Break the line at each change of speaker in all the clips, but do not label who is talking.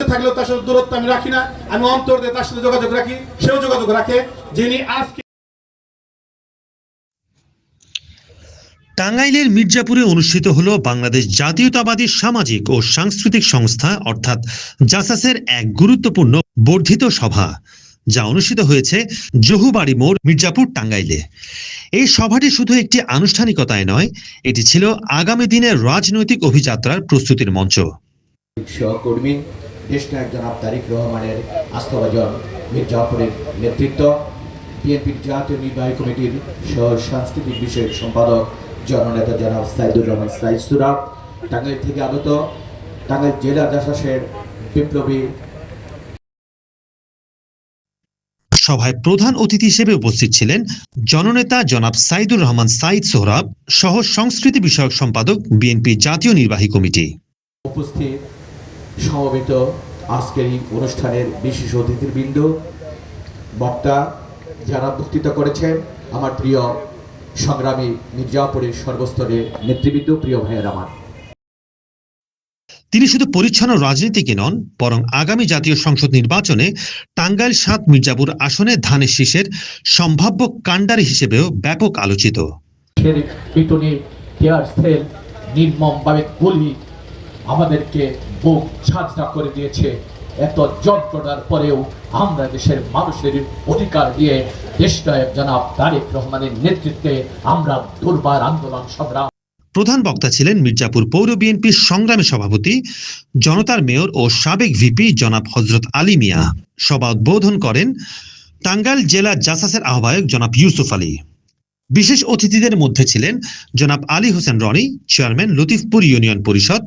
থাকলেও তার সাথে দূরত্ব আমি রাখি না। আমি অন্তর দিয়ে তার সাথে যোগাযোগ রাখি সেও যোগাযোগ রাখে যিনি আজকে
টাঙ্গাইলের মির্জাপুরে অনুষ্ঠিত হলো বাংলাদেশ জাতীয়তাবাদী সামাজিক ও সাংস্কৃতিক সংস্থা অর্থাৎ জাসাসের এক গুরুত্বপূর্ণ বর্ধিত সভা যা অনুষ্ঠিত হয়েছে জহুবাড়ি মোড় মির্জাপুর টাঙ্গাইলে। এই সভাটি শুধু একটি আনুষ্ঠানিকতায় নয় এটি ছিল আগামী দিনের রাজনৈতিক অভিযাত্রার প্রস্তুতির মঞ্চ।
সহকর্মী দেশনায়ক জনাব তারিক রহমানের আস্থাভাজন মীর জাফরের নেতৃত্ব। বিএনপির জাতীয় নির্বাহী কমিটির সহ সাংস্কৃতিক বিষয়ক সম্পাদক জননেতা জনাব সাইদুর রহমান সাইদ সুরাব। টাঙ্গাইল থেকে আগত টাঙ্গাইল জেলা জাসাসের বিপ্লবী
সভায় প্রধান অতিথি হিসেবে উপস্থিত ছিলেন জননেতা জনাব সাইদুর রহমান সাইদ সোহরাব সহ সংস্কৃতি বিষয়ক সম্পাদক বিএনপি জাতীয় নির্বাহী কমিটি।
উপস্থিত সমবেত আজকের এই অনুষ্ঠানের বিশেষ অতিথির অতিথিবৃন্দ বক্তা যারা বক্তৃতা করেছেন আমার প্রিয় সংগ্রামী মির্জাপুরের সর্বস্তরের নেতৃবৃন্দ প্রিয় ভাইয়ের আমার।
তিনি শুধু পরিচ্ছন্ন রাজনীতিকে নন বরং আগামী জাতীয় সংসদ নির্বাচনে টাঙ্গাইল সাত মির্জাপুর আসনে ধানের শীষের সম্ভাব্য কাণ্ডারি হিসেবেও ব্যাপক আলোচিত।
নির্মমভাবে গুলি আমাদেরকে বুক ঝাঁঝরা করে দিয়েছে। এত যন্ত্রণার পরেও আমরা দেশের মানুষের অধিকার দিয়ে দেশনায়ক জনাব তারেক রহমানের নেতৃত্বে আমরা দুর্বার আন্দোলন সংগ্রাম
প্রধান বক্তা ছিলেন মির্জাপুর পৌর বিএনপির সংগ্রামী সভাপতি, জনতার মেয়র ও সাবেক ভিপি জনাব হজরত আলী মিয়া। সভা উদ্বোধন করেন টাঙ্গাইল জেলা জাসাসের আহ্বায়ক জনাব ইউসুফ আলী। বিশেষ অতিথিদের মধ্যে ছিলেন জনাব আলী হোসেন রনি, চেয়ারম্যান লতিফপুর ইউনিয়ন পরিষদ,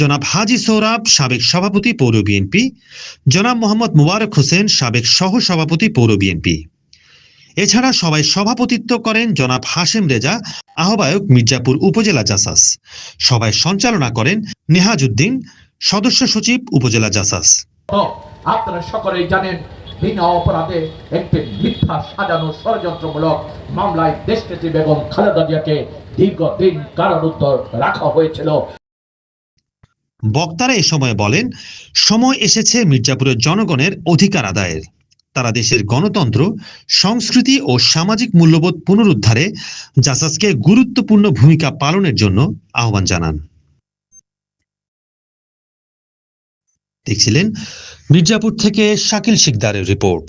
জনাব হাজি সৌরাব সাবেক সভাপতি, পৌর বিএনপি, জনাব মোহাম্মদ মুবারক হোসেন, সাবেক সহ সভাপতি, পৌর বিএনপি। এছাড়া সবাই সভাপতিত্ব করেন জনাব হাশেম রেজা, আহ্বায়ক মির্জাপুর উপজেলা জাসাস। সবাই সঞ্চালনা করেন নেহাজউদ্দিন সদস্য সচিব উপজেলা জাসাস।
আপনারা সকলেই জানেন বিনা অপরাধে একটি মিথ্যা সাজানো ষড়যন্ত্রমূলক মামলায় দেশনেত্রী বেগম খালেদা জিয়াকে দীর্ঘদিন কারারুদ্ধ রাখা হয়েছিল।
বক্তারা এ সময় বলেন, সময় এসেছে মির্জাপুরের জনগণের অধিকার আদায়ের। তারা দেশের গণতন্ত্র, সংস্কৃতি ও সামাজিক মূল্যবোধ পুনরুদ্ধারে জাসাসকে গুরুত্বপূর্ণ ভূমিকা পালনের জন্য আহ্বান জানান। দেখছিলেন মির্জাপুর থেকে শাকিল শিকদারের রিপোর্ট।